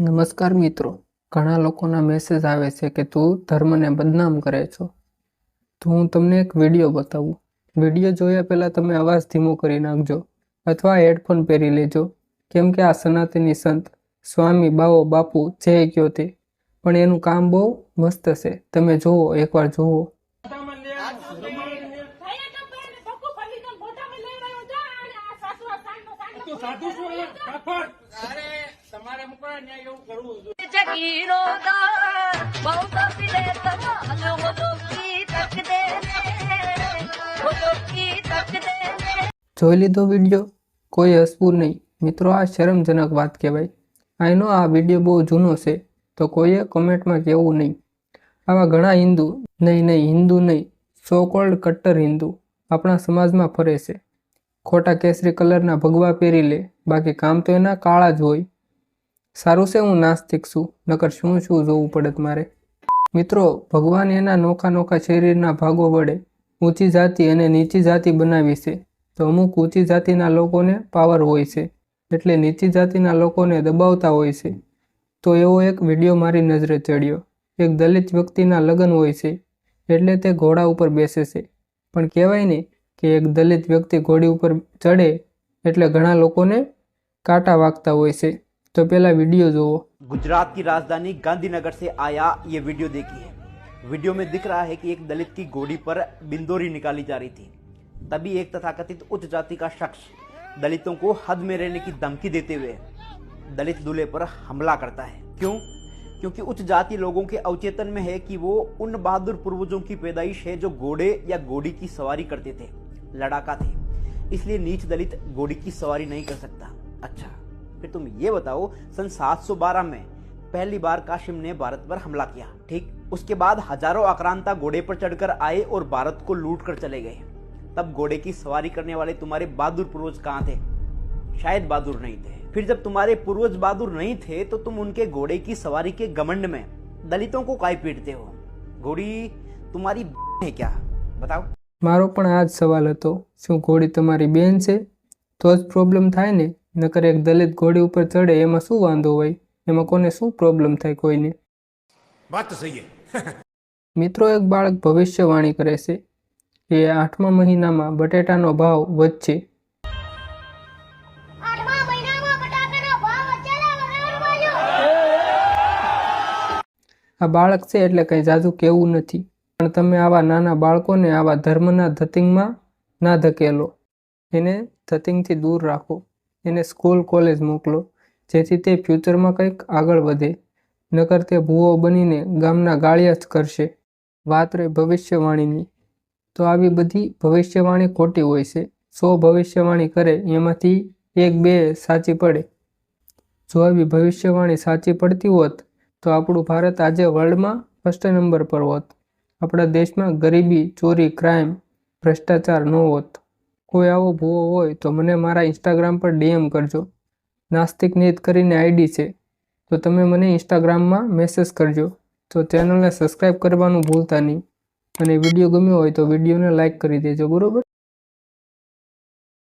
નમસ્કાર મિત્રો, ઘણા લોકોના મેસેજ આવે છે કે તું ધર્મને બદનામ કરે છો. તો હું તમને એક વીડિયો બતાવું. વીડિયો જોયા પહેલાં તમે અવાજ ધીમો કરી નાખજો અથવા હેડફોન પહેરી લેજો. કેમ કે આ સનાતની સંત, સ્વામી, બાવો, બાપુ, જે કયો તે. પણ એનું કામ બહુ મસ્ત છે. તમે જુઓ, એકવાર જુઓ. તમારે મુકવા ન્યાય એવું કરવું જોઈએ જગીરો બહુ તપલે તમાલ તો કી તક દે હો તક દે જોઈ લીધો વીડિયો? કોઈ હસવું નહીં. મિત્રો આ શરમજનક વાત કહેવાય. આઈનો આ વીડિયો બહુ જૂનો છે તો કોઈએ કોમેન્ટમાં કહેવું નહીં. આવા ઘણા હિન્દુ નહીં નહીં હિન્દુ નહીં સો કોલ્ડ કટ્ટર હિન્દુ આપણા સમાજમાં ફરે છે. ખોટા કેસરી કલરના ભગવા પહેરી લે બાકી કામ તો એના કાળા જ હોય. સારું છે, હું નાસ્તિક છું. નકર શું શું જોવું પડત મારે? મિત્રો, ભગવાન એના નોખા નોખા શરીરના ભાગો વડે ઊંચી જાતિ અને નીચી જાતિ બનાવી છે. તો અમુક ઊંચી જાતિના લોકોને પાવર હોય છે, એટલે નીચી જાતિના લોકોને દબાવતા હોય છે. તો એવો એક વીડિયો મારી નજરે ચડ્યો. એક દલિત વ્યક્તિના લગ્ન હોય છે, એટલે તે ઘોડા ઉપર બેસે છે. પણ કહેવાય ને કે એક દલિત વ્યક્તિ ઘોડી ઉપર ચડે, એટલે ઘણા લોકોને કાંટા વાગતા હોય છે. તો પહેલાં વિડીયો જુઓ गुजरात की राजधानी गांधीनगर से आया ये वीडियो देखिए वीडियो में दिख रहा है कि एक दलित की घोड़ी पर बिंदोरी निकाली जा रही थी तभी एक तथाकथित उच्च जाति का शख्स दलितों को हद में रहने की धमकी देते हुए दलित दूल्हे पर हमला करता है क्यों क्योंकि उच्च जाति लोगों के अवचेतन में है कि वो उन बहादुर पूर्वजों की पैदाइश है जो घोड़े या घोड़ी की सवारी करते थे लड़ाका थे इसलिए नीच दलित घोड़ी की सवारी नहीं कर सकता अच्छा फिर तुम ये बताओ सन 712 में पहली बार काशिम ने भारत पर हमला किया ठीक उसके बाद हजारों आक्रांता घोड़े पर चढ़कर आए और भारत को लूट कर चले गए तब घोड़े की सवारी करने वाले तुम्हारे बहादुर पूर्वज कहाँ थे शायद बहादुर नहीं थे फिर जब तुम्हारे पूर्वज बहादुर नहीं थे तो तुम उनके घोड़े की सवारी के घमंड में दलितों को काय पीटते हो घोड़ी तुम्हारी है क्या बताओ મારો પણ આ જ સવાલ હતો શું ઘોડી તમારી બેન છે તો જ પ્રોબ્લેમ થાય ને નકર એક દલિત ઘોડી ઉપર ચડે એમાં શું વાંધો હોય? એમાં કોને શું પ્રોબ્લેમ થાય કોઈને? વાત સહી મિત્રો એક બાળક ભવિષ્યવાણી કરે છે. કે આઠમા મહિનામાં બટેટાનો ભાવ વધશે. આ બાળક છે એટલે કંઈ જાજુ કહેવું નથી. પણ તમે આવા નાના બાળકોને આવા ધર્મના ધતિંગમાં ના ધકેલો. એને ધતિંગથી દૂર રાખો. એને સ્કૂલ કોલેજ મોકલો, જેથી તે ફ્યુચરમાં કંઈક આગળ વધે. નકર તે ભૂવો બનીને ગામના ગાળિયા જ કરશે. વાત રહી ભવિષ્યવાણીની. તો આવી બધી ભવિષ્યવાણી ખોટી હોય છે. સો ભવિષ્યવાણી કરે, એમાંથી એક, બે સાચી પડે. જો આવી ભવિષ્યવાણી સાચી પડતી હોત, તો આપણું ભારત આજે વર્લ્ડમાં ફર્સ્ટ નંબર પર હોત. આપણા દેશમાં ગરીબી, ચોરી ક્રાઇમ ભ્રષ્ટાચાર ન હોત. કોઈ આવો ભૂવો હોય તો મને મારા ઇન્સ્ટાગ્રામ પર ડીએમ કરજો. નાસ્તિક નીત કરીને આઈડી છે. તો તમે મને ઇન્સ્ટાગ્રામમાં મેસેજ કરજો. તો ચેનલને સબસ્ક્રાઈબ કરવાનું ભૂલતા નહીં. અને વીડિયો ગમ્યો હોય તો વિડીયોને લાઈક કરી દેજો, બરાબર?